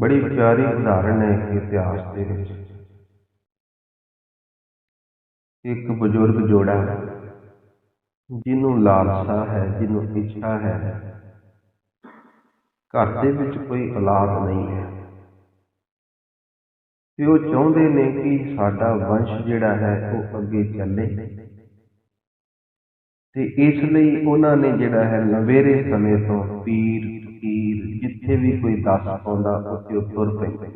ਬੜੀ ਪਿਆਰੀ ਉਦਾਹਰਣ ਹੈ ਕਿ ਇਤਿਹਾਸ ਦੇ ਵਿੱਚ। ਇੱਕ ਬਜ਼ੁਰਗ ਜੋੜਾ, ਜਿਹਨੂੰ ਲਾਲਸਾ ਹੈ, ਜਿਹਨੂੰ ਇੱਛਾ ਹੈ, ਘਰ ਦੇ ਵਿੱਚ ਕੋਈ ਔਲਾਦ ਨਹੀਂ ਹੈ। ਤੇ ਉਹ ਚਾਹੁੰਦੇ ਨੇ ਕਿ ਸਾਡਾ ਵੰਸ਼ ਜਿਹੜਾ ਹੈ, ਉਹ ਅੱਗੇ ਚੱਲੇ। ਤੇ ਇਸ ਲਈ ਉਹਨਾਂ ਨੇ ਜਿਹੜਾ ਹੈ ਲਵੇਰੇ ਸਮੇਂ ਤੋਂ ਪੀਰ ਫਕੀਰ ਜਿੱਥੇ ਵੀ ਕੋਈ ਦੱਸ ਪਾਉਂਦਾ ਉੱਥੇ ਤੁਰ ਪੈਂਦੇ।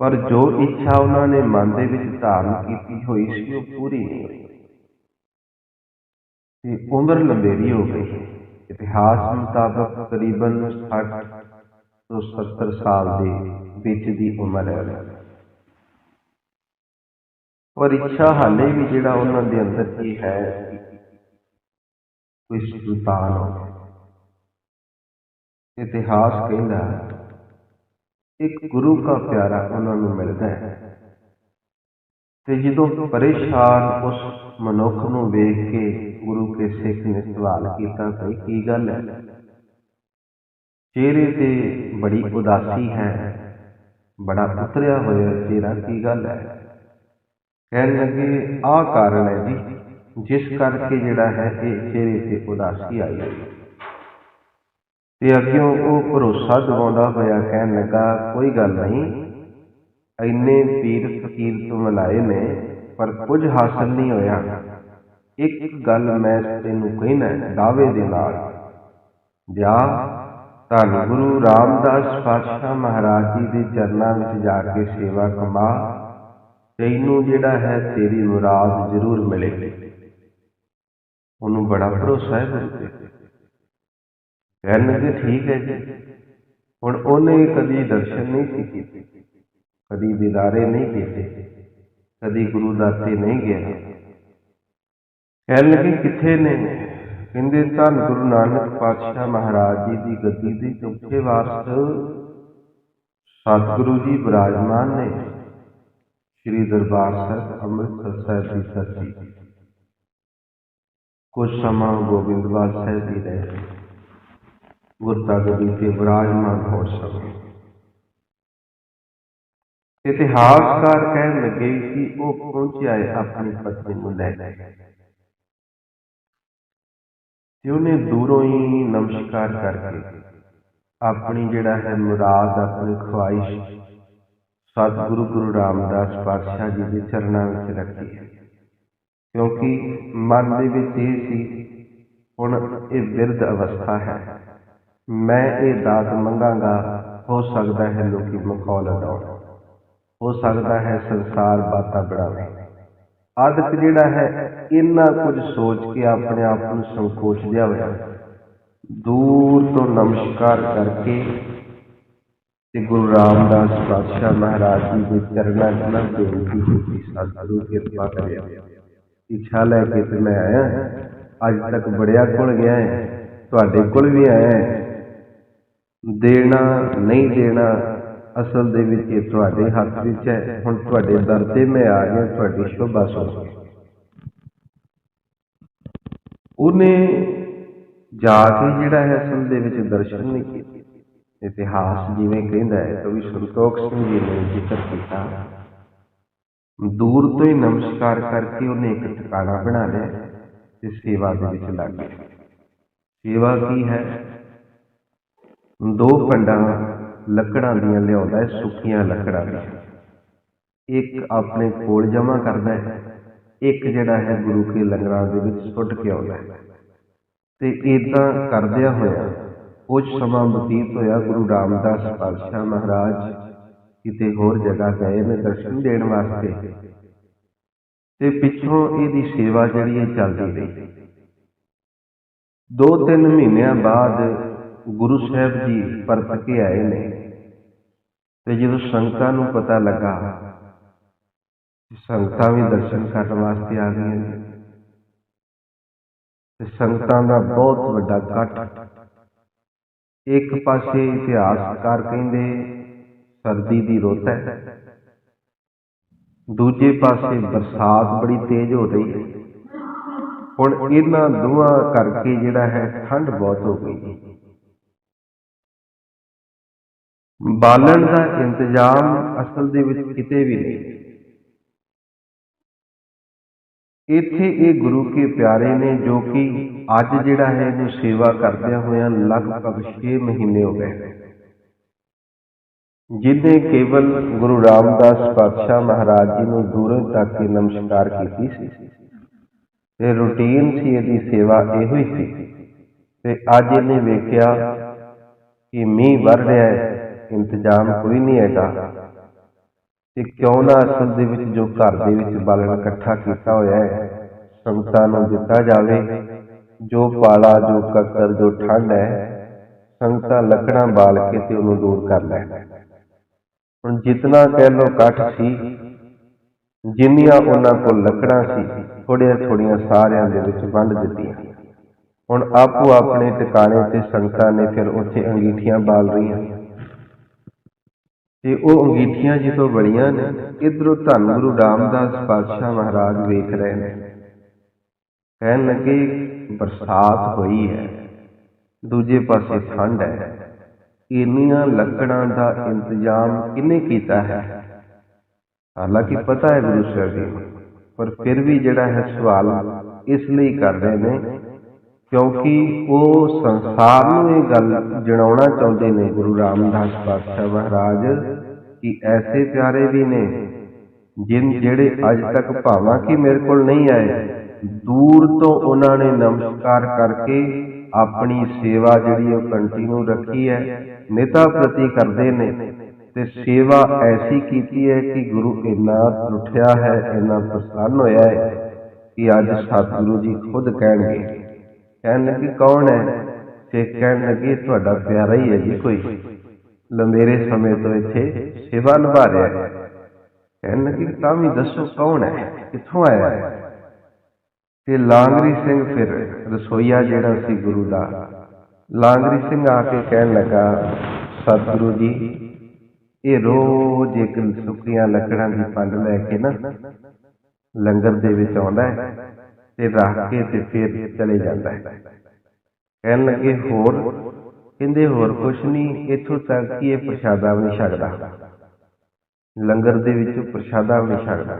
ਪਰ ਜੋ ਇੱਛਾ ਉਹਨਾਂ ਨੇ ਮਨ ਦੇ ਵਿੱਚ ਧਾਰਨ ਕੀਤੀ ਹੋਈ ਸੀ, ਉਹ ਪੂਰੀ ਨਹੀਂ ਹੋਈ। ਤੇ ਉਮਰ ਲੰਬੇਰੀ ਹੋ ਗਈ। ਇਤਿਹਾਸ ਮੁਤਾਬਕ ਕਰੀਬਨ 60 ਤੋਂ 70 ਸਾਲ ਦੇ ਵਿੱਚ ਦੀ ਉਮਰ ਹੈ ਪਰ ਇੱਛਾ ਹਾਲੇ ਵੀ ਜਿਹੜਾ ਉਹਨਾਂ ਦੇ ਅੰਦਰ ਕੀ ਹੈ, ਕੋਈ ਸੁਲਤਾਨ ਹੋ ਇਤਿਹਾਸ ਕਹਿੰਦਾ ਇੱਕ ਗੁਰੂ ਦਾ ਪਿਆਰਾ ਉਹਨਾਂ ਨੂੰ ਮਿਲਦਾ ਹੈ। ਤੇ ਜਦੋਂ ਪਰੇਸ਼ਾਨ ਉਸ ਮਨੁੱਖ ਨੂੰ ਵੇਖ ਕੇ ਗੁਰੂ ਕੇ ਸਿੱਖ ਨੇ ਸਵਾਲ ਕੀਤਾ ਕਿ ਕੀ ਗੱਲ ਹੈ? ਚਿਹਰੇ ਤੇ ਬੜੀ ਉਦਾਸੀ ਹੈ, ਬੜਾ ਉਤਰਿਆ ਹੋਇਆ ਚਿਹਰਾ, ਕੀ ਗੱਲ ਹੈ? ਕਹਿਣ ਲੱਗੇ, ਆਹ ਕਾਰਨ ਹੈ ਜੀ, ਜਿਸ ਕਰਕੇ ਜਿਹੜਾ ਹੈ ਇਹ ਚਿਹਰੇ ਤੇ ਉਦਾਸੀ ਆਈ ਹੈ। ਤੇ ਅੱਗੇ ਉਹ ਭਰੋਸਾ ਦਿਵਾਉਂਦਾ ਹੋਇਆ ਕਹਿਣ ਲੱਗਾ, ਕੋਈ ਗੱਲ ਨਹੀਂ। ਇੰਨੇ ਪੀਰ ਫਕੀਰ ਤੋਂ ਮਿਲਾਏ ਨੇ, ਪਰ ਕੁਝ ਹਾਸਲ ਨਹੀਂ ਹੋਇਆ। ਇੱਕ ਗੱਲ ਮੈਂ ਤੈਨੂੰ ਕਹਿਣਾ ਦਾਅਵੇ ਦੇ ਨਾਲ। ਜਾ ਧੰਨ ਗੁਰੂ ਰਾਮਦਾਸ ਪਾਤਸ਼ਾਹ ਮਹਾਰਾਜ ਜੀ ਦੇ ਚਰਨਾਂ ਵਿੱਚ ਜਾ ਕੇ ਸੇਵਾ ਕਮਾ। ਤੈਨੂੰ ਜਿਹੜਾ ਹੈ, ਤੇਰੀ ਮੁਰਾਦ ਜ਼ਰੂਰ ਮਿਲੇਗੀ ਉਹਨੂੰ ਬੜਾ ਭਰੋਸਾ ਹੈ ਗੁਰੂ ਤੇ। ਕਹਿਣ ਲੱਗੇ ਠੀਕ ਹੈ ਜੀ। ਹੁਣ ਉਹਨੇ ਕਦੀ ਦਰਸ਼ਨ ਨਹੀਂ ਸੀ ਕੀਤੇ, ਕਦੀ ਦੀਦਾਰੇ ਨਹੀਂ ਕੀਤੇ, ਕਦੀ ਗੁਰੂ ਦਾਤੇ ਨਹੀਂ ਗਿਆ ਕਹਿਣ ਲੱਗੇ, ਕਿੱਥੇ ਨੇ? ਕਹਿੰਦੇ, ਧੰਨ ਗੁਰੂ ਨਾਨਕ ਪਾਤਸ਼ਾਹ ਮਹਾਰਾਜ ਜੀ ਦੀ ਗੱਦੀ ਦੇ ਚੌਥੇ ਵਾਸਤੇ ਸਤਿਗੁਰੂ ਜੀ ਬਿਰਾਜਮਾਨ ਨੇ। ਸ੍ਰੀ ਦਰਬਾਰ ਸਾਹਿਬ ਅੰਮ੍ਰਿਤਸਰ ਸਾਹਿਬ ਦੀ ਧਰਤੀ ਕੁਝ ਸਮਾਂ ਗੋਬਿੰਦਵਾਲ ਸਾਹਿਬ ਦੀ ਰਹੇ ਗੁਰਤਾ ਗੱਦੀ ਤੇ ਵਿਰਾਜਮਾਨ ਹੋ ਸਕੇ। ਇਤਿਹਾਸਕਾਰ ਕਹਿਣ ਲੱਗੇ ਕਿ ਉਹ ਪਹੁੰਚਿਆ ਹੈ ਆਪਣੀ ਪਤਨੀ ਨੂੰ ਲੈ ਕੇ। ਤੇ ਉਹਨੇ ਦੂਰੋਂ ਹੀ ਨਮਸਕਾਰ ਕਰਕੇ ਆਪਣੀ ਜਿਹੜਾ ਹੈ ਮੁਰਾਦ, ਆਪਣੀ ਖੁਆਇਸ਼ ਸਤਿਗੁਰੂ ਗੁਰੂ ਰਾਮਦਾਸ ਪਾਤਸ਼ਾਹ ਜੀ ਦੇ ਚਰਨਾਂ ਵਿੱਚ ਰੱਖੀ ਹੈ। ਕਿਉਂਕਿ ਮਨ ਦੇ ਵਿੱਚ ਇਹ ਸੀ, ਹੁਣ ਇਹ ਬਿਰਧ ਅਵਸਥਾ ਹੈ। ਮੈਂ ਇਹ ਦਾਤ ਮੰਗਾਂਗਾ ਹੋ ਸਕਦਾ ਹੈ ਲੋਕੀ ਮਖੌਲ ਉਡਾਉਣ ਹੋ ਸਕਦਾ ਹੈ ਸੰਸਾਰ ਬਾਤਾਂ ਬਣਾਵੇ ਆਦਤ ਜਿਹੜਾ ਹੈ ਇੰਨਾ ਕੁਝ ਸੋਚ ਕੇ ਆਪਣੇ ਆਪ ਨੂੰ ਸੰਕੋਚ ਲਿਆ ਹੋਇਆ ਦੂਰ ਤੋਂ ਨਮਸਕਾਰ ਕਰਕੇ ਤੇ ਗੁਰੂ ਰਾਮਦਾਸ ਪਾਤਸ਼ਾਹ ਮਹਾਰਾਜ ਜੀ ਦੇ ਚਰਨਾਂ 'ਚ ਨਾ ਬੇਨਤੀ ਕੀਤੀ ਸਤਿਗੁਰੂ ਕਿਰਪਾ ਕਰਿਆ ਇੱਛਾ ਲੈ ਕੇ ਤੇ ਮੈਂ ਆਇਆ ਅੱਜ ਤੱਕ ਬੜਿਆ ਕੋਲ ਗਿਆ ਹੈ ਤੁਹਾਡੇ ਕੋਲ ਵੀ ਆਇਆ ਹੈ ਦੇਣਾ, ਨਹੀਂ ਦੇਣਾ, ਅਸਲ ਦੇ ਵਿੱਚ ਇਹ ਤੁਹਾਡੇ ਹੱਥ ਵਿੱਚ ਹੈ। ਹੁਣ ਤੁਹਾਡੇ ਦਰ ਤੇ ਮੈਂ ਆ ਗਿਆ, ਤੁਹਾਡੀ ਸ਼ੋਭਾ ਸੁਣ ਉਹਨੇ ਜਾ ਕੇ ਜਿਹੜਾ ਹੈ ਅਸਲ ਦੇ ਵਿੱਚ ਦਰਸ਼ਨ ਨਹੀਂ ਕੀਤੇ। ਇਤਿਹਾਸ ਜਿਵੇਂ ਕਹਿੰਦਾ ਹੈ ਕਵੀ ਸੰਤੋਖ ਸਿੰਘ ਜੀ ਨੇ ਜ਼ਿਕਰ ਕੀਤਾ। ਦੂਰ ਤੋਂ ਹੀ ਨਮਸਕਾਰ ਕਰਕੇ ਉਹਨੇ ਇੱਕ ਟਿਕਾਣਾ ਬਣਾ ਲਿਆ ਤੇ ਸੇਵਾ ਦੇ ਵਿੱਚ ਲੱਗ ਗਿਆ। ਸੇਵਾ ਕੀ ਹੈ? ਦੋ ਪੰਡਾਂ ਲੱਕੜਾਂ ਦੀਆਂ ਲਿਆਉਂਦਾ ਹੈ, ਸੁੱਕੀਆਂ ਲੱਕੜਾਂ ਦੀਆਂ। ਇੱਕ ਆਪਣੇ ਕੋਲ ਜਮ੍ਹਾਂ ਕਰਦਾ ਹੈ, ਇੱਕ ਜਿਹੜਾ ਹੈ ਗੁਰੂ ਕੇ ਲੰਗਰਾਂ ਦੇ ਵਿੱਚ ਸੁੱਟ ਕੇ ਆਉਂਦਾ ਹੈ। ਤੇ ਇਦਾਂ ਕਰਦਿਆਂ ਹੋਇਆ, ਕੁਝ ਸਮਾਂ ਬਤੀਤ ਹੋਇਆ ਗੁਰੂ ਰਾਮਦਾਸ ਪਾਤਸ਼ਾਹ ਮਹਾਰਾਜ ਕਿਤੇ ਹੋਰ ਜਗ੍ਹਾ ਗਏ ਨੇ ਦਰਸ਼ਨ ਦੇਣ ਵਾਸਤੇ। ਤੇ ਪਿੱਛੋਂ ਇਹਦੀ ਸੇਵਾ ਜਿਹੜੀ ਹੈ ਚੱਲਦੀ ਰਹੀ। ਦੋ ਤਿੰਨ ਮਹੀਨਿਆਂ ਬਾਅਦ ਗੁਰੂ ਸਾਹਿਬ ਜੀ ਪਰਤ ਕੇ ਆਏ ਨੇ ਤੇ ਜਦੋਂ ਸੰਗਤਾਂ ਨੂੰ ਪਤਾ ਲੱਗਾ ਸੰਗਤਾਂ ਵੀ ਦਰਸ਼ਨ ਕਰਨ ਵਾਸਤੇ ਆ ਗਈਆਂ ਨੇ, ਤੇ ਸੰਗਤਾਂ ਦਾ ਬਹੁਤ ਵੱਡਾ ਇਕੱਠ ਇੱਕ ਪਾਸੇ ਇਤਿਹਾਸਕਾਰ ਕਹਿੰਦੇ ਸਰਦੀ ਦੀ ਰੁੱਤ ਹੈ, ਦੂਜੇ ਪਾਸੇ ਬਰਸਾਤ ਬੜੀ ਤੇਜ਼ ਹੋ ਰਹੀ ਹੈ। ਹੁਣ ਇਹਨਾਂ ਦੋਵਾਂ ਕਰਕੇ ਜਿਹੜਾ ਹੈ ਠੰਡ ਬਹੁਤ ਹੋ ਗਈ ਬਾਲਣ ਦਾ ਇੰਤਜ਼ਾਮ ਅਸਲ ਦੇ ਵਿੱਚ ਕਿਤੇ ਵੀ ਨਹੀਂ। ਇੱਥੇ ਇਹ ਗੁਰੂ ਕੇ ਪਿਆਰੇ ਨੇ ਜੋ ਕਿ ਅੱਜ ਜਿਹੜਾ ਹੈ ਇਹਨੂੰ ਸੇਵਾ ਕਰਦਿਆਂ ਹੋਇਆਂ ਲਗਭਗ 6 ਮਹੀਨੇ ਹੋ ਗਏ। ਜਿਨੇ ਕੇਵਲ ਗੁਰੂ ਰਾਮਦਾਸ ਪਾਤਸ਼ਾਹ ਮਹਾਰਾਜ ਜੀ ਨੂੰ ਦੂਰੋਂ ਤੱਕ ਕੇ ਨਮਸਕਾਰ ਕੀਤੀ ਸੀ। ਤੇ ਰੂਟੀਨ ਸੀ ਇਹਦੀ, ਸੇਵਾ ਇਹੋ ਹੀ ਸੀ। ਤੇ ਅੱਜ ਇਹਨੇ ਵੇਖਿਆ ਕਿ ਮੀਂਹ ਵਰ ਰਿਹਾ ਹੈ। ਇੰਤਜ਼ਾਮ ਕੋਈ ਨਹੀਂ ਹੈਗਾ ਤੇ ਕਿਉਂ ਨਾ ਅਸਲ ਦੇ ਵਿੱਚ ਜੋ ਘਰ ਦੇ ਵਿੱਚ ਬਾਲਣ ਇਕੱਠਾ ਕੀਤਾ ਹੋਇਆ ਹੈ, ਸੰਗਤਾਂ ਨੂੰ ਦਿੱਤਾ ਜਾਵੇ। ਜੋ ਪਾਲਾ, ਜੋ ਕੱਕਰ ਜੋ ਠੰਡ ਹੈ, ਸੰਗਤਾਂ ਲੱਕੜਾਂ ਬਾਲ ਕੇ ਤੇ ਉਹਨੂੰ ਦੂਰ ਕਰ ਲੈਣ। ਹੁਣ ਜਿਤਨਾ ਕਹਿ ਲੋ ਕੱਠ ਸੀ, ਜਿੰਨੀਆਂ ਉਹਨਾਂ ਕੋਲ ਲੱਕੜਾਂ ਸੀ ਥੋੜੀਆਂ ਥੋੜੀਆਂ ਸਾਰਿਆਂ ਦੇ ਵਿੱਚ ਵੰਡ ਦਿੱਤੀਆਂ। ਹੁਣ ਆਪੋ ਆਪਣੇ ਟਿਕਾਣੇ ਤੇ ਸੰਗਤਾਂ ਨੇ ਫਿਰ ਉੱਥੇ ਅੰਗੀਠੀਆਂ ਬਾਲ ਰਹੀਆਂ। ਤੇ ਉਹ ਅੰਗੀਠੀਆਂ ਜਦੋਂ ਬੜੀਆਂ ਨੇ, ਇਧਰੋਂ ਧੰਨ ਗੁਰੂ ਰਾਮਦਾਸ ਪਾਤਸ਼ਾਹ ਮਹਾਰਾਜ ਵੇਖ ਰਹੇ ਨੇ। ਕਹਿਣ ਲੱਗੇ, ਬਰਸਾਤ ਹੋਈ ਹੈ, ਦੂਜੇ ਪਾਸੇ ਠੰਡ ਹੈ। ਇੰਨੀਆਂ ਲੱਕੜਾਂ ਦਾ ਇੰਤਜ਼ਾਮ ਕਿਹਨੇ ਕੀਤਾ ਹੈ? ਹਾਲਾਂਕਿ ਪਤਾ ਹੈ ਗੁਰੂ ਸਾਹਿਬ ਜੀ, ਪਰ ਫਿਰ ਵੀ ਜਿਹੜਾ ਹੈ ਸਵਾਲ ਇਸ ਲਈ ਕਰ ਰਹੇ ਨੇ ਕਿਉਂਕਿ ਉਹ ਸੰਸਾਰ ਨੂੰ ਇਹ ਗੱਲ ਜਣਾਉਣਾ ਚਾਹੁੰਦੇ ਨੇ, ਗੁਰੂ ਰਾਮਦਾਸ ਪਾਤਸ਼ਾਹ ਮਹਾਰਾਜ, ਕਿ ਐਸੇ ਪਿਆਰੇ ਵੀ ਨੇ, ਜਿਨ ਜਿਹੜੇ ਅੱਜ ਤੱਕ ਭਾਵਾਂ ਕਿ ਮੇਰੇ ਕੋਲ ਨਹੀਂ ਆਏ, ਦੂਰ ਤੋਂ ਉਹਨਾਂ ਨੇ ਨਮਸਕਾਰ ਕਰਕੇ ਆਪਣੀ ਸੇਵਾ ਜਿਹੜੀ ਉਹ ਕੰਟੀਨਿਊ ਰੱਖੀ ਹੈ, ਨਿਤਾ ਪ੍ਰਤੀ ਕਰਦੇ ਨੇ। ਤੇ ਸੇਵਾ ਐਸੀ ਕੀਤੀ ਹੈ ਕਿ ਗੁਰੂ ਇੰਨਾ ਰੁਠਿਆ ਹੈ, ਇੰਨਾ ਪ੍ਰਸੰਨ ਹੋਇਆ ਹੈ ਕਿ ਅੱਜ ਸਤਿਗੁਰੂ ਜੀ ਖੁਦ ਕਹਿਣਗੇ ਕਹਿਣ ਲੱਗੇ, ਕੌਣ ਹੈ? ਤੇ ਕਹਿਣ ਲੱਗੇ, ਤੁਹਾਡਾ ਪਿਆਰਾ ਹੀ ਹੈ ਜੀ ਕੋਈ। ਲੰਬੇਰੇ ਸਮੇਂ ਤੋਂ ਇੱਥੇ ਸੇਵਾ ਨਿਭਾ ਰਿਹਾ ਹੈ। ਕਹਿਣ ਲੱਗੇ, ਤਾਂ ਵੀ ਦੱਸੋ ਕੌਣ ਹੈ? ਕਿੱਥੋਂ ਆਇਆ ਹੈ? ਤੇ ਲਾਂਗਰੀ ਸਿੰਘ ਫਿਰ ਰਸੋਈਆ ਜਿਹੜਾ ਸੀ ਗੁਰੂ ਦਾ, ਲਾਂਗਰੀ ਸਿੰਘ ਆ ਕੇ ਕਹਿਣ ਲੱਗਾ, ਸਤਿਗੁਰੂ ਜੀ, ਇਹ ਰੋਜ਼ ਇੱਕ ਸੁੱਕੀਆਂ ਲੱਕੜਾਂ ਦੀ ਪੰਡ ਲੈ ਕੇ ਨਾ ਲੰਗਰ ਦੇ ਵਿੱਚ ਆਉਂਦਾ ਹੈ। ਤੇ ਰੱਖ ਕੇ ਤੇ ਫਿਰ ਚਲੇ ਜਾਂਦਾ ਹੈ। ਕਹਿਣ ਲੱਗੇ ਹੋਰ? ਕਹਿੰਦੇ, ਹੋਰ ਕੁਛ ਨਹੀਂ, ਇੱਥੋਂ ਤੱਕ ਕਿ ਇਹ ਪ੍ਰਸ਼ਾਦਾ ਵੀ ਨਹੀਂ ਛਕਦਾ। ਲੰਗਰ ਦੇ ਵਿੱਚ ਪ੍ਰਸ਼ਾਦਾ ਵੀ ਨਹੀਂ ਛਕਦਾ।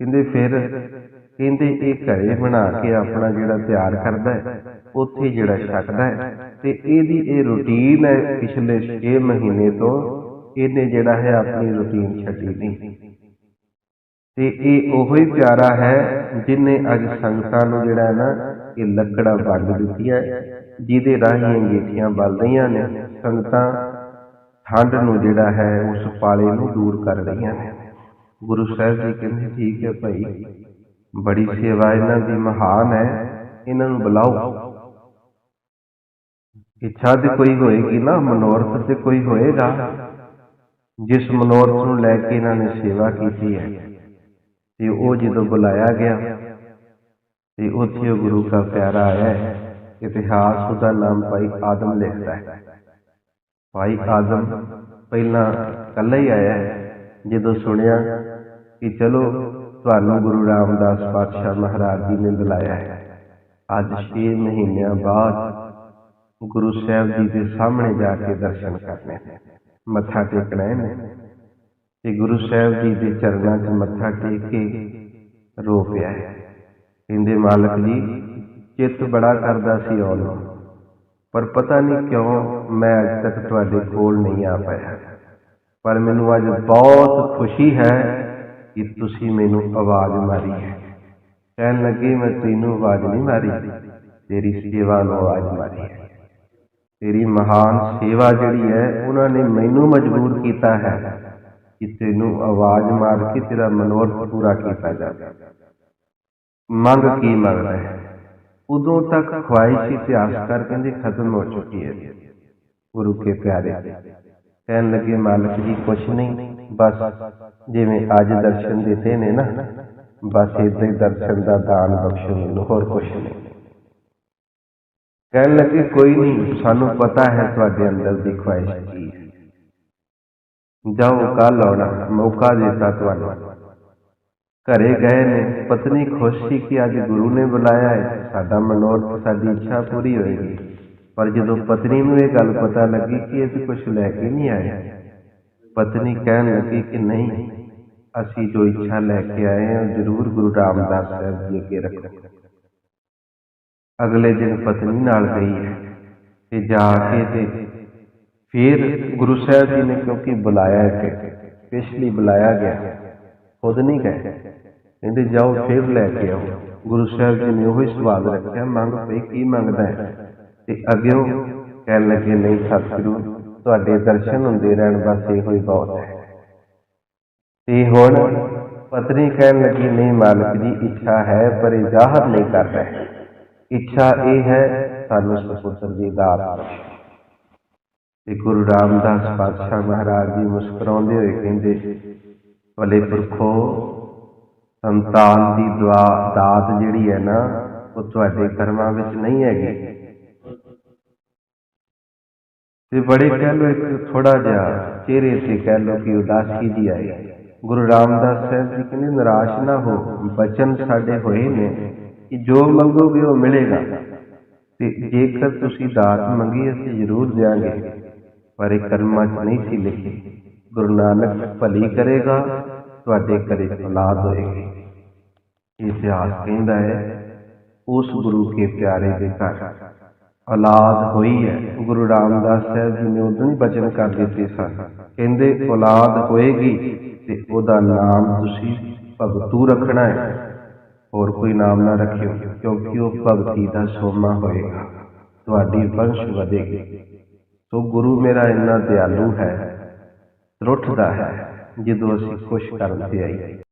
ਕਹਿੰਦੇ, ਫਿਰ? ਕਹਿੰਦੇ, ਇਹ ਘਰੇ ਬਣਾ ਕੇ ਆਪਣਾ ਜਿਹੜਾ ਤਿਆਰ ਕਰਦਾ ਹੈ, ਉੱਥੇ ਜਿਹੜਾ ਛਕਦਾ ਹੈ ਤੇ ਇਹਦੀ ਇਹ ਰੁਟੀਨ ਹੈ ਪਿਛਲੇ 6 ਮਹੀਨੇ ਤੋਂ, ਇਹਨੇ ਜਿਹੜਾ ਹੈ ਆਪਣੀ ਰੁਟੀਨ ਛੱਡੀ ਨਹੀਂ। ਤੇ ਇਹ ਉਹੋ ਹੀ ਪਿਆਰਾ ਹੈ ਜਿਨੇ ਅੱਜ ਸੰਗਤਾਂ ਨੂੰ ਜਿਹੜਾ ਹੈ ਨਾ, ਇਹ ਲੱਕੜਾ ਵੰਡ ਦਿੱਤੀਆਂ, ਜਿਹਦੇ ਰਾਹੀਂ ਅੰਗੀਠੀਆਂ ਬਲ ਰਹੀਆਂ ਨੇ, ਸੰਗਤਾਂ ਠੰਡ ਨੂੰ ਜਿਹੜਾ ਹੈ ਉਸ ਪਾਲੇ ਨੂੰ ਦੂਰ ਕਰ ਰਹੀਆਂ ਨੇ। ਗੁਰੂ ਸਾਹਿਬ ਜੀ ਕਹਿੰਦੇ, ਠੀਕ ਹੈ ਭਾਈ, ਬੜੀ ਸੇਵਾ ਇਹਨਾਂ ਦੀ ਮਹਾਨ ਹੈ, ਇਹਨਾਂ ਨੂੰ ਬੁਲਾਓ। ਇੱਛਾ ਤੇ ਕੋਈ ਹੋਏਗੀ ਨਾ, ਮਨੋਰਥ ਤੇ ਕੋਈ ਹੋਏਗਾ। ਜਿਸ ਮਨੋਰਥ ਨੂੰ ਲੈ ਕੇ ਇਹਨਾਂ ਨੇ ਸੇਵਾ ਕੀਤੀ ਹੈ। ਤੇ ਉਹ ਜਦੋਂ ਬੁਲਾਇਆ ਗਿਆ ਤੇ ਉੱਥੇ ਗੁਰੂ ਦਾ ਪਿਆਰਾ ਆਇਆ ਇਤਿਹਾਸ ਉਹਦਾ ਨਾਮ ਭਾਈ ਆਦਮ ਲਿਖਦਾ ਹੈ। ਭਾਈ ਆਦਮ ਪਹਿਲਾਂ ਕੱਲਾ ਹੀ ਆਇਆ ਜਦੋਂ ਸੁਣਿਆ ਕਿ ਚਲੋ ਤੁਹਾਨੂੰ ਗੁਰੂ ਰਾਮਦਾਸ ਪਾਤਸ਼ਾਹ ਮਹਾਰਾਜ ਜੀ ਨੇ ਬੁਲਾਇਆ ਹੈ। ਅੱਜ 6 ਮਹੀਨਿਆਂ ਬਾਅਦ ਗੁਰੂ ਸਾਹਿਬ ਜੀ ਦੇ ਸਾਹਮਣੇ ਜਾ ਕੇ ਦਰਸ਼ਨ ਕਰਨੇ ਨੇ, ਮੱਥਾ ਟੇਕਣਾ ਹੈ ਤੇ ਗੁਰੂ ਸਾਹਿਬ ਜੀ ਦੇ ਚਰਨਾਂ 'ਚ ਮੱਥਾ ਟੇਕ ਕੇ ਰੋ ਪਿਆ ਹੈ। ਕਹਿੰਦੇ, ਮਾਲਕ ਜੀ, ਚਿੱਤ ਬੜਾ ਕਰਦਾ ਸੀ ਆਉਣ ਨੂੰ, ਪਰ ਪਤਾ ਨਹੀਂ ਕਿਉਂ ਮੈਂ ਅੱਜ ਤੱਕ ਤੁਹਾਡੇ ਕੋਲ ਨਹੀਂ ਆ ਪਾਇਆ। ਪਰ ਮੈਨੂੰ ਅੱਜ ਬਹੁਤ ਖੁਸ਼ੀ ਹੈ ਕਿ ਤੁਸੀਂ ਮੈਨੂੰ ਆਵਾਜ਼ ਮਾਰੀ ਹੈ। ਕਹਿਣ ਲੱਗੇ, ਮੈਂ ਤੈਨੂੰ ਆਵਾਜ਼ ਨਹੀਂ ਮਾਰੀ, ਤੇਰੀ ਸੇਵਾ ਨੂੰ ਆਵਾਜ਼ ਮਾਰੀ ਹੈ। ਤੇਰੀ ਮਹਾਨ ਸੇਵਾ ਜਿਹੜੀ ਹੈ, ਉਹਨਾਂ ਨੇ ਮੈਨੂੰ ਮਜਬੂਰ ਕੀਤਾ ਹੈ। ਕਿ ਤੈਨੂੰ ਆਵਾਜ਼ ਮਾਰ ਕੇ ਤੇਰਾ ਮਨੋਰਥ ਪੂਰਾ ਕੀਤਾ ਜਾਵੇ। ਮੰਗ ਕੀ ਮੰਗਦਾ ਹੈ? ਉਦੋਂ ਤੱਕ ਖੁਆਇਸ਼ ਇਤਿਹਾਸਕਾਰ ਕਹਿੰਦੇ ਖਤਮ ਹੋ ਚੁੱਕੀ ਹੈ। ਗੁਰੂ ਕੇ ਪਿਆਰੇ, ਕਹਿਣ ਲੱਗੇ, ਮਾਲਕ ਜੀ, ਕੁਛ ਨਹੀਂ, ਬਸ ਜਿਵੇਂ ਅੱਜ ਦਰਸ਼ਨ ਦਿੱਤੇ ਨੇ ਨਾ, ਬਸ ਇਦਾਂ ਦਰਸ਼ਨ ਦਾ ਦਾਨ ਬਖਸ਼ੋ, ਮੈਨੂੰ ਹੋਰ ਕੁਛ ਨਹੀਂ। ਕਹਿਣ ਲੱਗੇ, ਕੋਈ ਨਹੀਂ, ਸਾਨੂੰ ਪਤਾ ਹੈ ਤੁਹਾਡੇ ਅੰਦਰ ਦੀ ਖੁਆਇਸ਼ ਕੀ ਹੈ। ਜਾਓ ਕੱਲ ਆਉਣਾ, ਮੌਕਾ ਦਿੱਤਾ ਤੁਹਾਨੂੰ। ਘਰੇ ਗਏ ਨੇ, ਪਤਨੀ ਖੁਸ਼ ਸੀ ਕਿ ਅੱਜ ਗੁਰੂ ਨੇ ਬੁਲਾਇਆ ਹੈ। ਸਾਡਾ ਮਨੋਰਥ, ਸਾਡੀ ਇੱਛਾ ਪੂਰੀ ਹੋਏਗੀ ਪਰ ਜਦੋਂ ਪਤਨੀ ਨੂੰ ਇਹ ਗੱਲ ਪਤਾ ਲੱਗੀ ਕਿ ਇਹ ਕੁਝ ਲੈ ਕੇ ਨਹੀਂ ਆਏ, ਪਤਨੀ ਕਹਿਣ ਲੱਗੀ ਕਿ ਨਹੀਂ, ਅਸੀਂ ਜੋ ਇੱਛਾ ਲੈ ਕੇ ਆਏ ਹਾਂ, ਉਹ ਜ਼ਰੂਰ ਗੁਰੂ ਰਾਮਦਾਸ ਸਾਹਿਬ ਜੀ ਅੱਗੇ ਰੱਖੋ। ਅਗਲੇ ਦਿਨ ਪਤਨੀ ਨਾਲ ਗਈ ਹੈ। ਤੇ ਜਾ ਕੇ ਤੇ ਫਿਰ ਗੁਰੂ ਸਾਹਿਬ ਜੀ ਨੇ ਕਿਉਂਕਿ ਬੁਲਾਇਆ ਹੈ ਕਿ ਬੁਲਾਇਆ ਗਿਆ ਖੁਦ ਨਹੀਂ ਗਏ। ਕਹਿੰਦੇ ਜਾਓ ਫਿਰ ਲੈ ਕੇ ਆਓ। ਗੁਰੂ ਸਾਹਿਬ ਜੀ ਨੇ ਉਹੀ ਸਵਾਲ ਰੱਖਿਆ, ਮੰਗ ਪਈ, ਕੀ ਮੰਗਦਾ ਹੈ? ਤੇ ਅਗਿਓ ਕਹਿਣ ਲੱਗੇ, ਨਹੀਂ ਸਤਿਗੁਰੂ, ਤੁਹਾਡੇ ਦਰਸ਼ਨ ਹੁੰਦੇ ਰਹਿਣ ਬਸ ਇਹੋ ਹੀ ਬਹੁਤ ਹੈ। ਤੇ ਹੁਣ ਪਤਨੀ ਕਹਿਣ ਲੱਗੀ, ਨਹੀਂ ਮਾਲਕ ਜੀ, ਇੱਛਾ ਹੈ, ਪਰ ਇਹ ਜ਼ਾਹਰ ਨਹੀਂ ਕਰਦਾ ਇੱਛਾ ਇਹ ਹੈ, ਸਾਨੂੰ ਸੁਪੁੱਤਰ ਦੀ ਦਾਤ। ਤੇ ਗੁਰੂ ਰਾਮਦਾਸ ਪਾਤਸ਼ਾਹ ਮਹਾਰਾਜ ਜੀ ਮੁਸਕਰਾਉਂਦੇ ਹੋਏ ਕਹਿੰਦੇ, ਭਲੇ ਪੁਰਖੋ, ਸੰਤਾਨ ਦੀ ਦੁਆ, ਦਾਤ ਜਿਹੜੀ ਹੈ ਨਾ, ਉਹ ਤੁਹਾਡੇ ਕਰਮਾਂ ਵਿੱਚ ਨਹੀਂ ਹੈਗੀ। ਤੇ ਬੜੇ ਕਹਿ ਲੋ ਇੱਕ ਥੋੜਾ ਜਿਹਾ ਚਿਹਰੇ ਤੇ ਕਹਿ ਲੋ ਕਿ ਉਦਾਸੀ ਜੀ ਆਈ। ਗੁਰੂ ਰਾਮਦਾਸ ਸਾਹਿਬ ਜੀ ਕਹਿੰਦੇ, ਨਿਰਾਸ਼ ਨਾ ਹੋ, ਬਚਨ ਸਾਡੇ ਹੋਏ ਨੇ ਕਿ ਜੋ ਮੰਗੋਗੇ ਉਹ ਮਿਲੇਗਾ। ਤੇ ਜੇਕਰ ਤੁਸੀਂ ਦਾਤ ਮੰਗੀ, ਅਸੀਂ ਜ਼ਰੂਰ ਦਿਆਂਗੇ। ਪਰ ਇਹ ਕਰਮਾਂ 'ਚ ਨਹੀਂ ਸੀ ਲਿਖੇ। ਗੁਰੂ ਨਾਨਕ ਭਲੀ ਕਰੇਗਾ, ਤੁਹਾਡੇ ਘਰੇ ਔਲਾਦ ਹੋਏਗੀ। ਇਤਿਹਾਸ ਕਹਿੰਦਾ ਹੈ, ਉਸ ਗੁਰੂ ਕੇ ਪਿਆਰੇ ਦੇ ਘਰ। ਔਲਾਦ ਹੋਈ ਹੈ। ਗੁਰੂ ਰਾਮਦਾਸ ਸਾਹਿਬ ਜੀ ਨੇ ਉਦੋਂ ਹੀ ਬਚਨ ਕਰ ਦਿੱਤੇ ਸਨ। ਕਹਿੰਦੇ, ਔਲਾਦ ਹੋਏਗੀ ਤੇ ਉਹਦਾ ਨਾਮ ਤੁਸੀਂ ਭਗਤੂ ਰੱਖਣਾ ਹੈ। ਹੋਰ ਕੋਈ ਨਾਮ ਨਾ ਰੱਖਿਓ, ਕਿਉਂਕਿ ਉਹ ਭਗਤੀ ਦਾ ਸੋਮਾ ਹੋਏਗਾ। ਤੁਹਾਡੀ ਵੰਸ਼ ਵਧੇਗੀ। ਸੋ ਗੁਰੂ ਮੇਰਾ ਇੰਨਾ ਦਿਆਲੂ ਹੈ ਰੁੱਠਦਾ ਹੈ ਜਦੋਂ ਅਸੀਂ ਖੁਸ਼ ਕਰਨ ਤੇ ਆਈਏ।